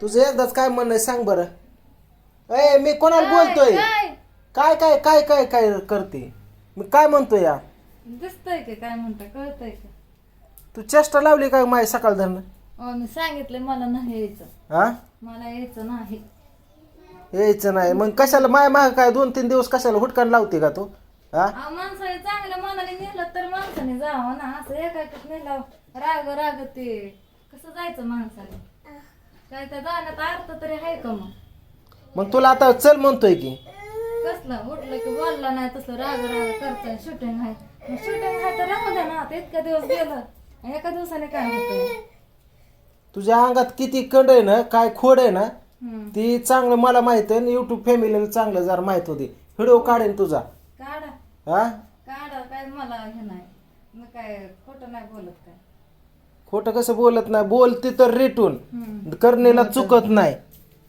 तुझं एकदाच काय म्हणणं आहे सांग बरं. ए मी कोणाला बोलतोय? काय? काय काय काय काय काय करते? मी काय म्हणतोय या दिसतंय का काय म्हणता कळतंय का. तू चेष्टा लावली काय माय सकाळ धरणं? अहो मी सांगितलं मला नाही यायचं. हा? मला यायचं नाही. यायचं नाही. मग कशाला माय माग काय दोन तीन दिवस कशाला हुटकान लावते का तू? हा? अहो, माणसाने चांगल्या मनाने नेलं तर माणसाने जावं ना. असं एकाकीच नेलं. राग राग ते. कसं जायचं माणसाने काय त्या जाण्यात अर्थ तरी आहे का मग? मग तुला आता चल म्हणतोय की. कसलं? उठलं की बोलला नाही तसं राग राग करताय शूटिंग आहे. मग शूटिंग आहे तर राहू द्या ना आता इतक्या दिवस गेलं एका दिवसाने काय होतं तुझ्या अंगात किती कंड आहे ना काय खोड आहे ना. ती चांगलं मला माहीत आहे युट्यूब फॅमिलीला चांगलं जर माहीत होती. व्हिडिओ काढेन तुझा. काढा. हा? काढा काय मला हे नाही. मी काय खोटं नाही बोलत काय. खोटं कसं बोलत नाही बोलते तर रेटून. करणेला चुकत नाही.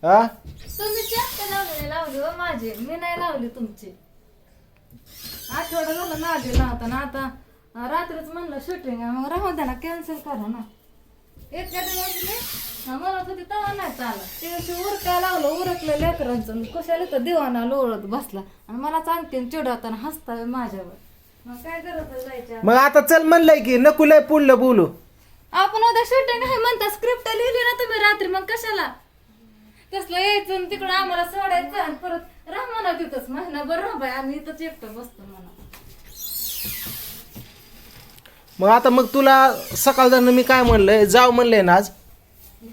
हा? तुम्ही जास्त लावलेली लावली हो माझी. मी नाही लावली तुमची. आठवडा झाला नादी लावता ना आता अं, रात्रीच म्हणलं शूटिंग आहे. मग राहू द्या ना कॅन्सल करा ना. इतक्या दिवस मी अं, म्हणत होती तेव्हा नाही चालत. ते दिवशी उरकाय लावलं उरकलं लेकरांचं. मग कशाला तर दिवाना लोळत बसला. आणि मला आणखीन चिडवताना हसताय माझ्यावर. मग काय करत जायच्या मग आता चल म्हणलंय की नको लय पुढलं बोलू. आपण उद्या शूटिंग आहे म्हणता स्क्रिप्ट लिहिली ना तुम्ही रात्री मग कशाला? तसलं यायचं आणि तिकडं आम्हाला सोडायचं आणि परत राह म्हणा तिथंच. महिनाभर राह बाय आम्ही इथंच एकटं बसतो म्हणा. मग आता मग तुला सकाळ मी काय म्हणलंय? जाऊ म्हणलंय ना आज.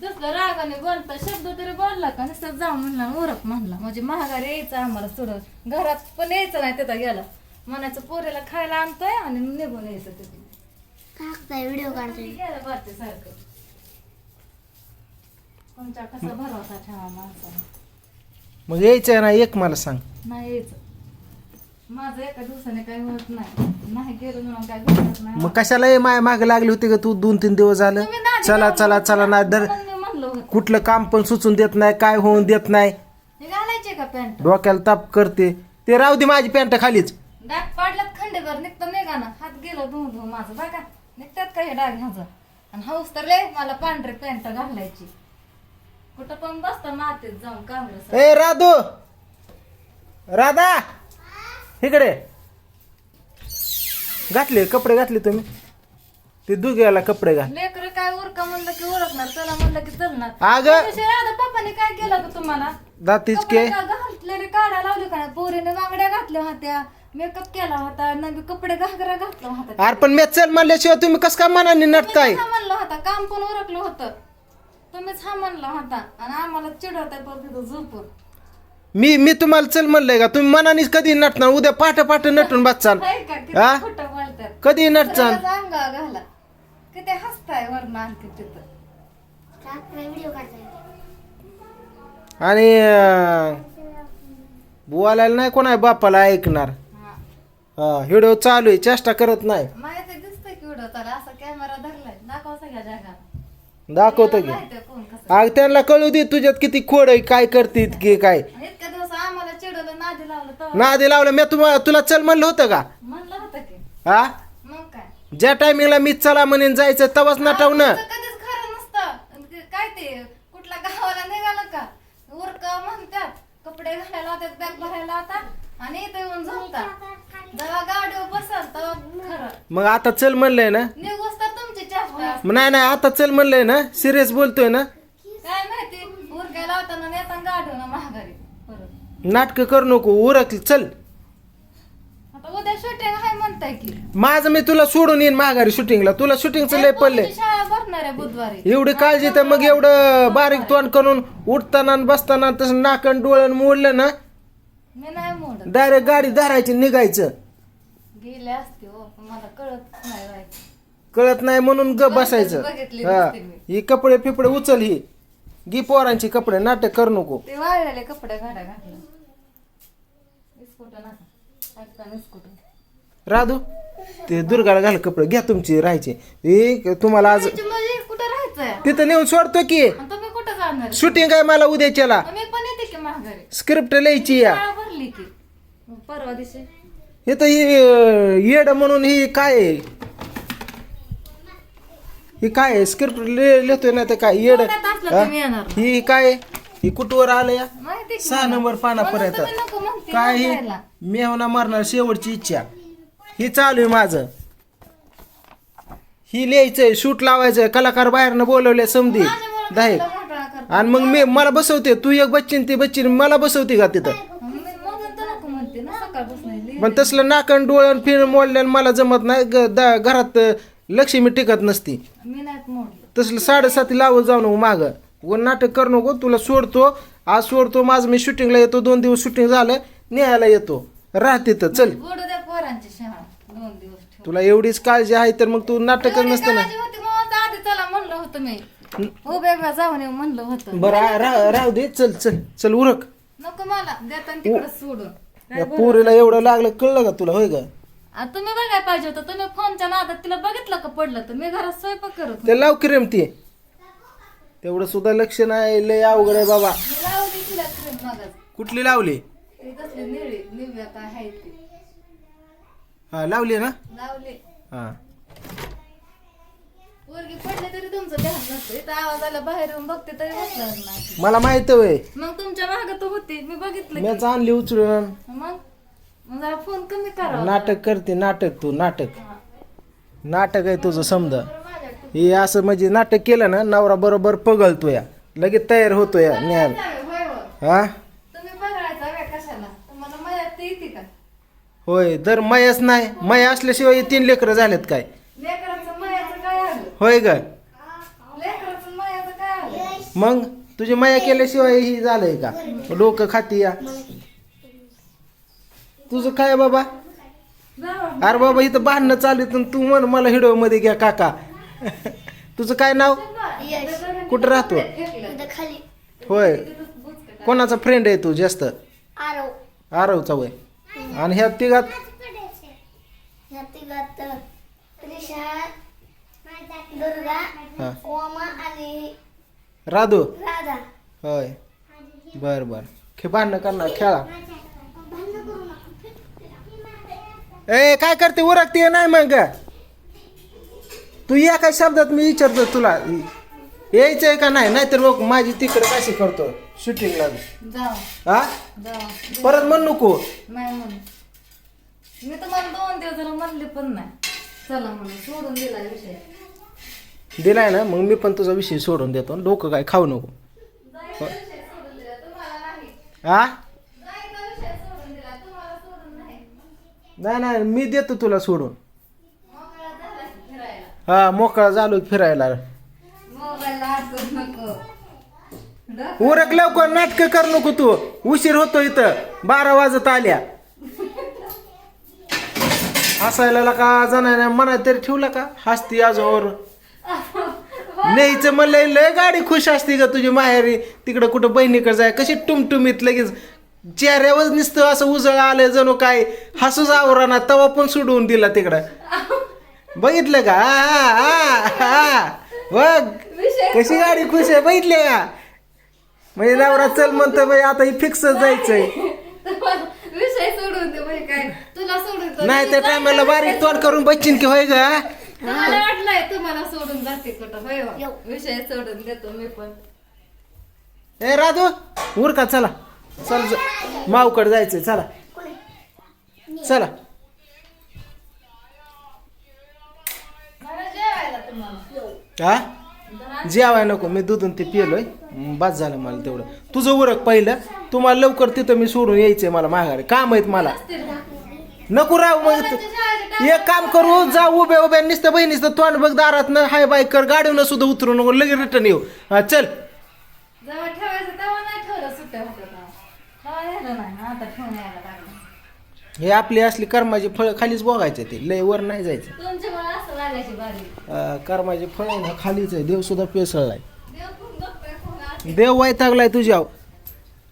तसलं रागाने बोलता शब्द तरी बोलला का नुसतं जाऊ म्हणला उरक म्हणला. म्हणजे महागारी यायचं आम्हाला सोडत घरात पण यायचं नाही तिथं गेला. म्हणायचं पोरीला खायला आणतोय आणि निघून यायचं तिथे. काढताय व्हिडिओ काढताय. सारखं. कसा ठेवा माणसाने मग यायचं ना एक मला सांग. नाही यायचं. माझं एका दिवसाने काही होत नाही. नाही गेलं म्हणून काय घडत नाही. मग कशाला माय माग लागली होती का तू? दोन तीन दिवस झालं. तुम्ही नादी चला चला चला ना, दर म्हणून मी म्हणलं होतं. कुठलं काम पण सुचून देत नाही काय होऊन देत नाही. हे घालायचे का पॅन्ट? डोक्याला ताप करते. ते राहू दे माझी पॅन्ट खालीच. पाडल्यात खंडेभर निघतं निघा ना हात गेलं धुवून धुवून माझं बघा. निघतात काही डाग ह्याचं आणि हौस तर लय मला पांढरे पॅन्ट घालायची. कुठं पण बसतं मातीत जाऊन काँग्रेस ए राधू! राधा! इकडे. घातले कपडे घातले तुम्ही. ते दुग्याला कपडे घाल. लेकर काय उरका म्हणलं की उरकणार चला म्हणलं की चलणार. अगं! पप्पाने काय केलं का तुम्हाला? दातीच कपडे के. का घातलेले काढा लावले का पोरीने बांगड्या घातल्या होत्या. मेकअप केला होता नवी कपडे घागरा घातला होता अरे पण मी चल म्हणल्याशिवाय तुम्ही कस काय मनाने नटताय? तुम्हीच हा म्हणलं होता काम पण उरकलं होतं. तुम्हीच हा म्हणला होता. आणि आम्हाला चिडवताय परत तिथं झोपून. मी मी तुम्हाला चल म्हणलंय का? तुम्ही मनानेच कधी नटणार? उद्या पाठ पाठ नटून बसचाल हाय का? किती हा? खोटं बोलतात. कधी नटचाल सरळच अंगावर घाला. किती हसताय वरण आणखी तिथं. काढताय व्हिडिओ काढताय आणि अं, बोलायला नाही कोणा बापाला ऐकणार. व्हिडिओ चालू आहे चेष्टा करत नाही. माहिती दिसतंय की उडत आला असा कॅमेरा धरलाय. दाखव सगळ्या जगाला दाखवतो की. माहितीये कोण कसं अग त्यांना कळू दे तुझ्यात किती खोड आहे काय करते की काय. आणि इतक्या दिवस आम्हाला चिडवलं नादी लावलं तर नादी लावलं मी तुम्हाला तुला चल म्हणलं होतं का? म्हणलं होतं की. हा? मग काय? ज्या टायमिंगला मी चला म्हणेन जायचं तवाच नटवणं तुमचं कधीच खरं नसतं. आणि ते काय ते कुठल्या गावाला निघालं का? उरक म्हणतात कपडे घालायला होतात बॅग भरायला होता आणि इथे येऊन झोपतात जेव्हा गाडीवर बसाल तेव्हा खरं. मग आता चल म्हणलंय ना? निघूस तर तुमची चेष्टा. मग नाही नाही आता चल म्हणलंय ना? सिरियस बोलतोय ना? काय माहिती गाडीवर महागारी परत. नाटक करू नको उरक चल. आता उद्या शूटिंग आहे म्हणताय की. माझं मी तुला सोडून येईन माघारी शूटिंगला तुला शूटिंगचं लय पडलंय पोरीची शाळा भरणार आहे बुधवारी. एवढी काळजी तर मग एवढं बारीक तोंड करून उठताना आणि बसताना तसं नाकण डोळ्यान मोडलं ना मी नाही मोडत. डायरेक्ट गाडी धरायची निघायचं. गेले असते हो पण मला कळत नाही व्हायचं कळत नाही म्हणून ग बसायचं. बघितली हा नसती मी. ही कपडे फिपडे उचल ही. गी पोरांची कपडे नाटक करू नको. ते वाळलेले कपडे घाडा घातलं. इस्कुटं नका टाकता इस्कुटं राधू ते दुर्गाला घाल कपडे घ्या तुमची राहायचे. हे तुम्हाला आज म्हणजे कुठं राहायचंय? तिथं नेऊन सोडतो की. आणि तुम्ही कुठं जाणार? शूटिंग आहे मला उद्याच्याला. मी पण येते की महागारी स्क्रिप्ट लिहायची या. भरली की. परवा दिवशी. हे तर ही येड म्हणून ही काय आहे? ही काय आहे? स्क्रिप्ट लिहितोय ना ते काय येड? हा? येणार. ही काय आहे? ही कुठवर आलं या? माहिती की सहा मला. नंबर पानापर्यंत. म्हणून तुम्ही नको म्हणते काय ही? जायला. मेहना मारणार शेवटची इच्छा. ही चालू आहे माझं. ही लिहायचंय शूट लावायचंय कलाकार बाहेरनं बोलवले समधी. माझ्यामुळं कसलं मोठा. आणि मग मी मला बसवते तू एक बच्चीन ती बच्चीन मला बसवते का तिथं? पण तसलं नाकण डोळण फिर मोडल्यानं मला जमत नाही ग- दा- घरात लक्ष्मी टिकत नसती. मी मोडलं. तसलं साडेसाती लावत जाऊ नको माग. व नाटक करू नको तुला सोडतो. आज सोडतो माझं मी शूटिंगला येतो दोन दिवस शूटिंग झालं न्यायला येतो. राह तिथं चल. गोड द्या पोरांची शाळा दोन दिवस ठेव. तुला एवढीच काळजी आहे तर मग तू नाटकच एवढी नसतं ना. काळजी होती म्हणून तर आधी चला म्हणलं होतं मी. उभ्या उभ्या जाऊन येऊ म्हणलं होतं. बरं आ- राह राहू दे चल चल चल उरक. नको मला देताना तिकडं सोडून. या पोरीला एवढं लागलं कळलं का तुला? होय का? आ, तुम्ही बघायला पाहिजे होतं. तुम्ही फोनच्या नादात तिला बघितलं का पडलं तर? मी घरात स्वयंपाक करत होते. ते लाव क्रीम ती. तेवढं सुद्धा लक्ष नाही लय अवघड आहे बाबा. मी लावली तिला क्रीम मगच कुठली लावली? ती कसली निळी निव्या काय आहे ती. हा लावली ना? लावली. हा. पोरगी पडले तरी तुमचं ध्यान नसतं. इथं आवाज आला बाहेर येऊन बघते तरी नाही. मला माहीत वय मग? होती मी बघितलं मीच आणली उचलून. मग? मग जरा फोन कमी करा नाटक करते नाटक तू नाटक. नाटक आहे तुझं समजा. हे असं म्हणजे नाटक केलं ना नवरा बरोबर पगळतो या. लगेच तयार होतो या न्यायला होय हा? तुम्ही बघायचा काय कशाला? तुम्हाला मयात ते येते का? होय दर मयच नाही मय असल्याशिवाय हे तीन लेकरं झालेत काय? लेकराचं मयाचं काय आलं होय ग. लेकराचं मयाचं काय आलं मग? तुझी मया केल्याशिवाय ही झालंय का? डोकं खाती या. तुझं काय बाबा? अरे बाबा इथं भांडणं चालू आणि तू म्हण मला हिडो मध्ये घ्या काका. तुझं काय नाव? कुठं राहतो? होय. कोणाचा फ्रेंड आहे तू जास्त? आरव आरवचा वय. आणि ह्या तिघात? हा. राधू? राधा. होय. बर बर. खे भांडणं करणार खेळा. ए काय करते? उरकते नाही मग? तू या काय शब्दात मी विचारतो तुला. यायचंय का नाही? नाहीतर बघ माझी तिकडे कशी करतो? शूटिंगला जाऊ. हा? जाऊ. परत म्हण नको. नाही म्हणून मी तुम्हाला दोन दिवस म्हणले पण नाही. चला म्हणून सोडून दिला विषय. दिलाय ना मग मी पण तुझा विषय सोडून देतो डोकं काय खाऊ नको. आ नाही हा? नाही नाही मी देतो तुला सोडून. हा मोकळा झालो फिरायला. उरक लवकर नाटक कर नको तू. उशीर होतो इथं. बारा वाजत आल्या. हसायला का जाणार मनात तरी ठेवला का हसती आजोवर. न्यायचं म्हणलं लय गाडी खुश असते का तुझी माहेरी. तिकडं कुठं बहिणीकडे जाय कशी टुमटुमीत लगेच चेहऱ्यावर नुसतं असं उजळ आलं जणू काय. हसूच आवराना तवा पण सोडवून दिला तिकडं. बघितलं का. बघ कशी गाडी खुश आहे बघितले का? म्हणजे नवरा चल म्हणतो बाई आता ही फिक्स जायचंय. तुम्हाला विषय सोडून दे काय तुला सोडून तर नाही त्या टायमाला. बारीक तोंड करून बच्चीन की होय ग तुम्हाला वाटलंय तुम्हाला सोडून जाते कुठं? होय हो? विषय सोडून देतो मी पण. ए राधू उर का? चला. चल ज- मावकड जायचंय. चला. चला. मला जेवायला तुम्हाला? हा जेवाय नको. मी दूधून ते पिलोय बस झालं मला तेवढं. तुझं उरक पहिलं. तुम्हाला लवकर तिथं मी सोडून यायचंय मला माघारी. काम आहेत मला. नको राहू मग तू- एक काम करू जा उभ्या उभ्या नुसतं बहिणीचं तोंड बघ दारात हाय बाय कर गाडीनं सुद्धा उतरू नको लगेच रिटर्न येऊ. हा चल. जेव्हा ठेवायचं तेव्हा नाही ठेवलं सुट्ट्या होत्या तेव्हा. तेव्हा नेलं नाही आता ठेवून यायला लागलं. हे आपली असली कर्माची फळ खालीच बघायचे ते लय वर नाही जायचं. तुमच्या मला असं लागायची बारी. अं, कर्माची फळ आहे ना खालीच आहे देव सुद्धा पेसळलाय. देव पण बघतोय. देव वैतागलाय तुझ्या.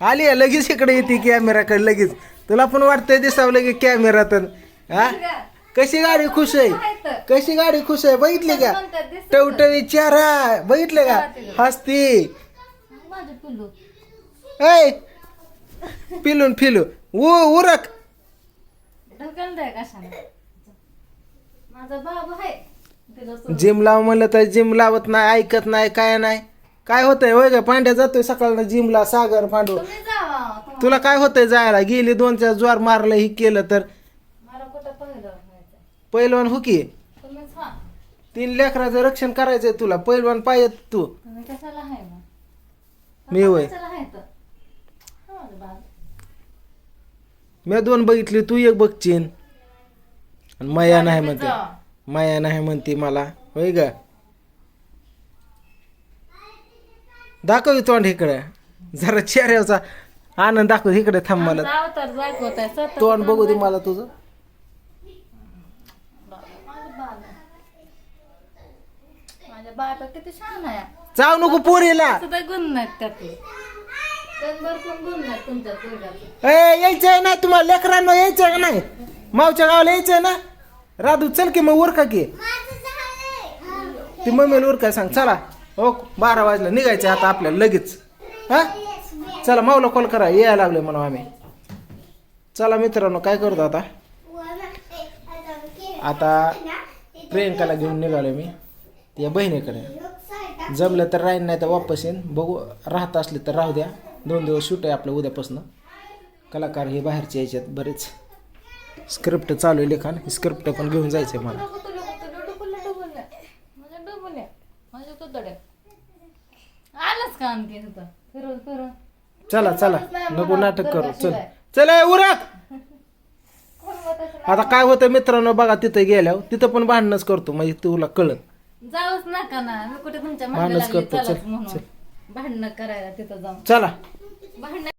आली आहे, लगेच इकडे येते कॅमेराकडे लगेच. तुला पण वाटतंय दिसावं लगेच कॅमेरात हा? कशी गाडी खुश आहे? कशी गाडी खुश आहे? बघितली का. टवटवी चेहरा बघितले का? हसती. ऐ! पिलून फिलू. उ उरक. जिम लाव म्हणलं तर जिम लावत नाही ऐकत नाही काय नाही. काय होतंय? होय ग पांड्या जातोय सकाळला जिमला सागर पांडू तुला काय होतंय जायला? गेली दोन चार ज्वार मारलं ही केलं तर मला कुठं पहिलं व्हायचं पैलवान हो की? तीन लेकराचं रक्षण करायचंय तुला. पैलवान पाहिजे तू. मी बाळ. मी दोन बघितली तू एक बघचीन आणि माया नाही म्हणते. माया नाही म्हणते मला. होय ग? दाखव तोंड इकडे. जरा चेहऱ्याचा आनंद दाखव इकडे थांब मला. तोंड बघू दे मला तुझं माझं बाळ आहे. माझ्या बाळा किती छान आहे. जाऊ नको पोरीला. सुद्धा गुण नाहीत त्यातले. तनभर पण गुण नाहीत तुमच्या पोरगात ए यायचंय ना तुम्हाला लेकरांना यायचंय का नाही? मावच्या गावाला यायचंय ना? राधू चल की मग उरका की. ती मम्मीला उरका सांग चला. हो बारा वाजला निघायचं आता आपल्याला लगेच. हा? चला माऊला कॉल करा यायला लागले म्हणून आम्ही. चला मित्रांनो काय करतो आता? आता प्रियंकाला घेऊन निघालो मी. त्या बहिणीकडे. जमलं तर राहीन नाही तर वापस येईन. बघू राहत असले तर राहू द्या. दोन दिवस शूट आहे आपलं उद्यापासून. कलाकार हे बाहेरचे यायच्यात बरेच. स्क्रिप्ट चालू आहे लिखाण. स्क्रिप्ट पण घेऊन जायचं आहे मला आलंच का आणखी फिरून फिरून चला चला. नको नाटक करू. चल. चल उरक! आता काय होतं मित्रांनो बघा तिथं गेल्यावर तिथं पण भांडणच करतो. म्हणजे तुला कळत जाऊच नका ना. मी कुठे तुमच्या भांडणच मागे लागली करतो, चलाच चल, म्हणून. भांडणं करायला तिथं जाऊन. चला. भांडण